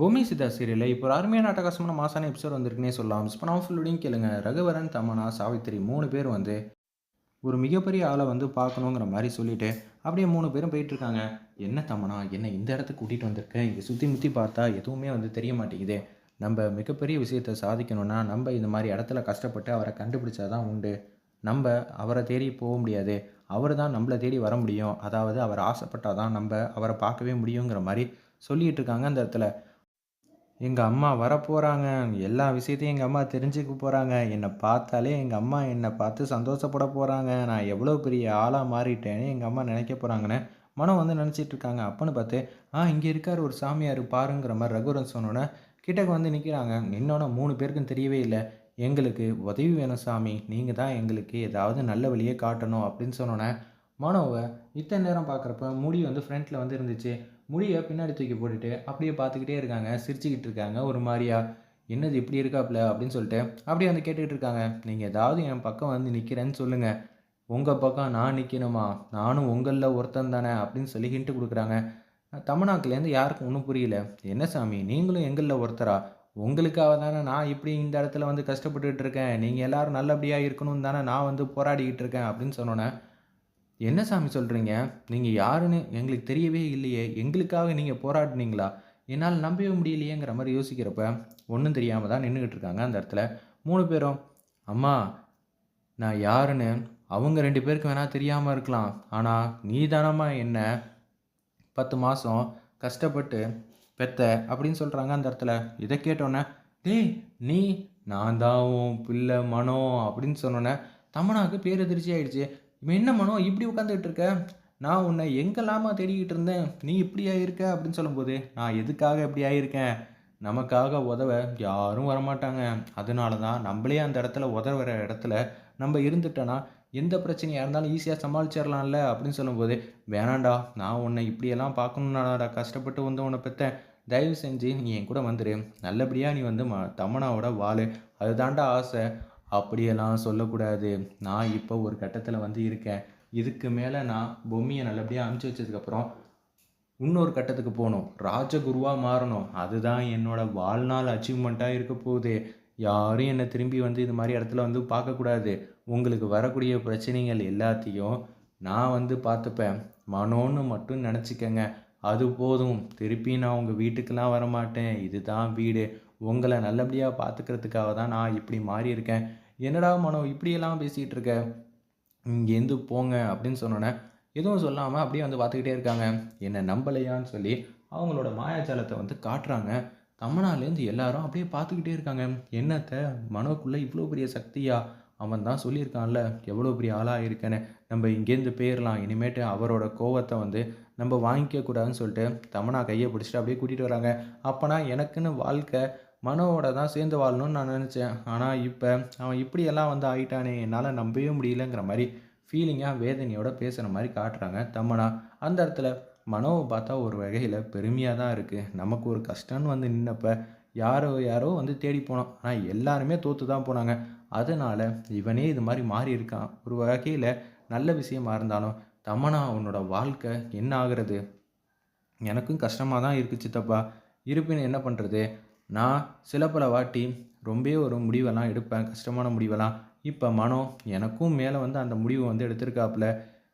பூமி சிதா சீரியலில் இப்போ ஒரு அருமையான அட்டகாசமான மாசான எபிசோட் வந்திருக்குன்னே சொல்லலாம். மிஸ் பண்ணாமல் ஃபுல்லோடையும் கேளுங்க. ரகுவரன் தமனா சாவித்திரி மூணு பேர் வந்து ஒரு மிகப்பெரிய ஆளை வந்து பார்க்கணுங்கிற மாதிரி சொல்லிட்டு அப்படியே மூணு பேரும் போயிட்டு இருக்காங்க. என்ன தமனா? என்ன இந்த இடத்துக்கு கூட்டிகிட்டு வந்திருக்க? இங்கே சுற்றி முற்றி பார்த்தா எதுவுமே வந்து தெரிய மாட்டேங்குது. நம்ம மிகப்பெரிய விஷயத்தை சாதிக்கணும்னா நம்ம இந்த மாதிரி இடத்துல கஷ்டப்பட்டு அவரை கண்டுபிடிச்சா தான் உண்டு. நம்ம அவரை தேடி போக முடியாது. அவர் தான் நம்மளை தேடி வர முடியும். அதாவது அவர் ஆசைப்பட்டால் தான் நம்ம அவரை பார்க்கவே முடியுங்கிற மாதிரி சொல்லிகிட்டு இருக்காங்க அந்த இடத்துல. எங்கள் அம்மா வரப்போகிறாங்க எல்லா விஷயத்தையும் எங்கள் அம்மா தெரிஞ்சுக்க போகிறாங்க என்னை பார்த்தாலே எங்கள் அம்மா என்னை பார்த்து சந்தோஷப்பட போகிறாங்க நான் எவ்வளோ பெரிய ஆளாக மாறிட்டேன்னு எங்கள் அம்மா நினைக்க போகிறாங்கன்னு மனம் வந்து நினச்சிட்டு இருக்காங்க. அப்போன்னு பார்த்து ஆ இங்கே இருக்கார் ஒரு சாமியார் பாருங்கிற மாதிரி ரகுரன் சொன்னோன்னே கிட்டக்கு வந்து நிற்கிறாங்க நின்னோன்னே மூணு பேருக்கும் தெரியவே இல்லை. எங்களுக்கு உதவி வேணும் சாமி. நீங்கள் தான் எங்களுக்கு ஏதாவது நல்ல வழியே காட்டணும் அப்படின்னு சொன்னோன்னே மனோவை இத்தனை நேரம் பார்க்குறப்ப முடி வந்து ஃப்ரண்ட்டில் வந்து இருந்துச்சு. முடியை பின்னாடி தூக்கி போட்டுட்டு அப்படியே பார்த்துக்கிட்டே இருக்காங்க. சிரிச்சுக்கிட்டு இருக்காங்க. ஒரு மாதிரியா என்னது இப்படி இருக்காப்புல அப்படின்னு சொல்லிட்டு அப்படியே வந்து கேட்டுக்கிட்டு இருக்காங்க. நீங்கள் ஏதாவது என் பக்கம் வந்து நிற்கிறேன்னு சொல்லுங்கள் உங்கள் பக்கம் நான் நிற்கணுமா நானும் உங்களில் ஒருத்தன் தானே? அப்படின்னு சொல்லி ஹிண்ட்டு கொடுக்குறாங்க. தமிழ்நாட்டிலேருந்து யாருக்கும் ஒன்றும் புரியல. என்ன சாமி? நீங்களும் எங்களில் ஒருத்தரா? உங்களுக்காக தானே நான் இப்படி இந்த இடத்துல வந்து கஷ்டப்பட்டுக்கிட்டு இருக்கேன். நீங்கள் எல்லோரும் நல்லபடியாக இருக்கணும்னு தானே நான் வந்து போராடிக்கிட்டு இருக்கேன். அப்படின்னு சொன்னோன்னே என்ன சாமி சொல்கிறீங்க நீங்கள் யாருன்னு எங்களுக்கு தெரியவே இல்லையே. எங்களுக்காக நீங்கள் போராடினீங்களா? என்னால் நம்பவே முடியலையேங்கிற மாதிரி யோசிக்கிறப்ப ஒன்றும் தெரியாமல் தான் நின்றுக்கிட்டு இருக்காங்க அந்த இடத்துல மூணு பேரும். அம்மா நான் யாருன்னு அவங்க ரெண்டு பேருக்கு வேணால் தெரியாமல் இருக்கலாம். ஆனால் நீ தானம்மா என்ன பத்து மாதம் கஷ்டப்பட்டு பெத்த அப்படின்னு சொல்கிறாங்க அந்த இடத்துல. இதை கேட்டோன்னே டேய் நீ நான் தான் உன் பிள்ளை மனோ அப்படின்னு சொன்னோன்னே தமனாவுக்கு பேரதிர்ச்சி ஆயிடுச்சு. என்ன மனோ இப்படி உட்காந்துக்கிட்டு இருக்க நான் உன்னை எங்கெல்லாமா தேடிக்கிட்டு இருந்தேன்? நீ இப்படி ஆகியிருக்க அப்படின்னு சொல்லும்போது நான் எதுக்காக இப்படி ஆயிருக்கேன்? நமக்காக உதவ யாரும் வரமாட்டாங்க. அதனால தான் நம்மளே அந்த இடத்துல உதவுற இடத்துல நம்ம இருந்துட்டோன்னா எந்த பிரச்சனையாக இருந்தாலும் ஈஸியாக சமாளிச்சிடலாம்ல அப்படின்னு சொல்லும்போது வேணாண்டா நான் உன்னை இப்படியெல்லாம் பார்க்கணுன்னு கஷ்டப்பட்டு வந்து உன்னை பெற்றேன். தயவு செஞ்சு நீ என் கூட வந்துடு நல்லபடியாக நீ வந்து ம தமனாவோட வாழு. அதுதாண்டா ஆசை. அப்படியெல்லாம் சொல்லக்கூடாது. நான் இப்போ ஒரு கட்டத்தில் வந்து இருக்கேன். இதுக்கு மேலே நான் பொம்மையை நல்லபடியாக அனுப்பிச்சி வச்சதுக்கப்புறம் இன்னொரு கட்டத்துக்கு போகணும். ராஜகுருவாக மாறணும். அதுதான் என்னோடய வாழ்நாள் அச்சீவ்மெண்ட்டாக இருக்க போகுது. யாரும் என்னை திரும்பி வந்து இது மாதிரி இடத்துல வந்து பார்க்கக்கூடாது. உங்களுக்கு வரக்கூடிய பிரச்சனைகள் எல்லாத்தையும் நான் வந்து பார்த்துப்பேன். மனோன்னு மட்டும் நினச்சிக்கங்க. அது போதும். திருப்பி நான் உங்கள் வீட்டுக்கெல்லாம் வரமாட்டேன். இதுதான் வீடு. உங்களை நல்லபடியாக பார்த்துக்கிறதுக்காக தான் நான் இப்படி மாறி இருக்கேன். என்னடா மனோ இப்படியெல்லாம் பேசிகிட்டு இருக்க? இங்கேருந்து போங்க அப்படின்னு சொன்னோன்னே எதுவும் சொல்லாமல் அப்படியே வந்து பார்த்துக்கிட்டே இருக்காங்க. என்னை நம்பலையான்னு சொல்லி அவங்களோட மாயாஜாலத்தை வந்து காட்டுறாங்க. தமிழ்நாடுலேருந்து எல்லாரும் அப்படியே பார்த்துக்கிட்டே இருக்காங்க. என்னத்தை? மனோக்குள்ளே இவ்வளோ பெரிய சக்தியா? அவன் தான் சொல்லியிருக்கான்ல எவ்வளோ பெரிய ஆளாக இருக்கேன்னு. நம்ம இங்கேருந்து போயிடலாம் இனிமேட்டு அவரோட கோவத்தை வந்து நம்ம வாங்கிக்க கூடாதுன்னு சொல்லிட்டு தமனா கையை பிடிச்சிட்டு அப்படியே கூட்டிகிட்டு வராங்க. அப்போனா எனக்குன்னு வாழ்க்கை மனோவோட தான் சேர்ந்து வாழணும்னு நான் நினச்சேன். ஆனால் இப்போ அவன் இப்படியெல்லாம் வந்து ஆகிட்டானே என்னால் நம்பவே முடியலங்கிற மாதிரி ஃபீலிங்காக வேதனையோட பேசுகிற மாதிரி காட்டுறாங்க தம்மனா அந்த இடத்துல மனோவை பார்த்தா ஒரு வகையில் பெருமையாக தான் இருக்குது நமக்கு ஒரு கஷ்டம்னு வந்து நின்னப்போ யாரோ யாரோ வந்து தேடி போனோம். ஆனால் எல்லாருமே தோற்று தான் போனாங்க. அதனால் இவனே இது மாதிரி மாறி இருக்கான். ஒரு வகையில் நல்ல விஷயமா இருந்தாலும் தமனா உன்னோட வாழ்க்கை என்ன ஆகுறது? எனக்கும் கஷ்டமாக தான் இருக்குது சித்தப்பா. இருப்பினும் என்ன பண்ணுறது நான் சில பல வாட்டி ரொம்ப ஒரு முடிவெல்லாம் எடுப்பேன் கஷ்டமான முடிவெல்லாம். இப்போ மனம் எனக்கும் மேலே வந்து அந்த முடிவு வந்து எடுத்திருக்காப்புல.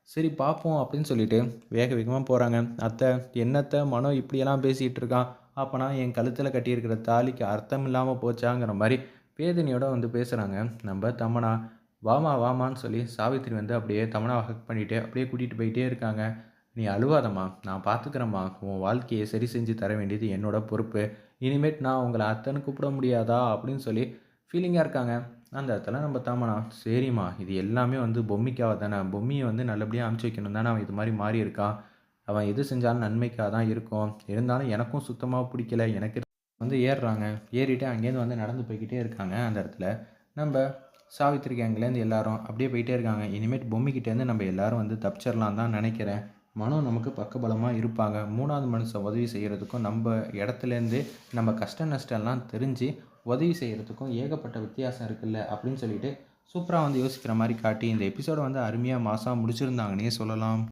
சரி பார்ப்போம் அப்படின்னு சொல்லிட்டு வேக வேகமாக போகிறாங்க அத்தை என்னத்தை மனம் இப்படியெல்லாம் பேசிகிட்டு இருக்கான்? அப்போனா என் கழுத்தில் கட்டியிருக்கிற தாலிக்கு அர்த்தம் இல்லாமல் போச்சாங்கிற மாதிரி வேதனையோடு வந்து பேசுகிறாங்க நம்ம தமனா வாமா வாமான்னு சொல்லி சாவித்திரி வந்து அப்படியே தமனா ஹக் பண்ணிவிட்டு அப்படியே கூட்டிகிட்டு போயிட்டே இருக்காங்க. நீ அழுவாதம்மா. நான் பார்த்துக்கிறேம்மா உன் வாழ்க்கையை சரி செஞ்சு தர வேண்டியது என்னோட பொறுப்பு. இனிமேட் நான் உங்களை அத்தனை கூப்பிட முடியாதா அப்படின்னு சொல்லி ஃபீலிங்காக இருக்காங்க. அந்த இடத்துல நம்ம தாமனா சரிம்மா இது எல்லாமே வந்து பொம்மிக்காக தானே பொம்மியை வந்து நல்லபடியாக அமுச்சு வைக்கணும் தானே அவன் இது மாதிரி மாறி இருக்கான் அவன் எது செஞ்சாலும் நன்மைக்காக தான் இருக்கும். இருந்தாலும் எனக்கும் சுத்தமாக பிடிக்கல எனக்கு வந்து ஏறுறாங்க. ஏறிட்டு அங்கேருந்து வந்து நடந்து போய்கிட்டே இருக்காங்க அந்த இடத்துல. நம்ம சாவித்திரி அங்கேருந்து எல்லாரும் அப்படியே போயிட்டே இருக்காங்க. இனிமேட் பொம்மிக்கிட்டேருந்து நம்ம எல்லாரும் வந்து தப்பிச்சிடலாம் தான் நினைக்கிறேன். மனம் நமக்கு பக்கபலமாக இருப்பாங்க. மூணாவது மனுஷன் உதவி செய்கிறதுக்கும் நம்ம இடத்துலேருந்து நம்ம கஷ்ட நஷ்டம்லாம் தெரிஞ்சு உதவி செய்கிறதுக்கும் ஏகப்பட்ட வித்தியாசம் இருக்குல்ல அப்படின்னு சொல்லிட்டு சூப்பராக வந்து யோசிக்கிற மாதிரி காட்டி இந்த எபிசோடை வந்து அருமையாக மாதம் முடிச்சிருந்தாங்கன்னே சொல்லலாம்.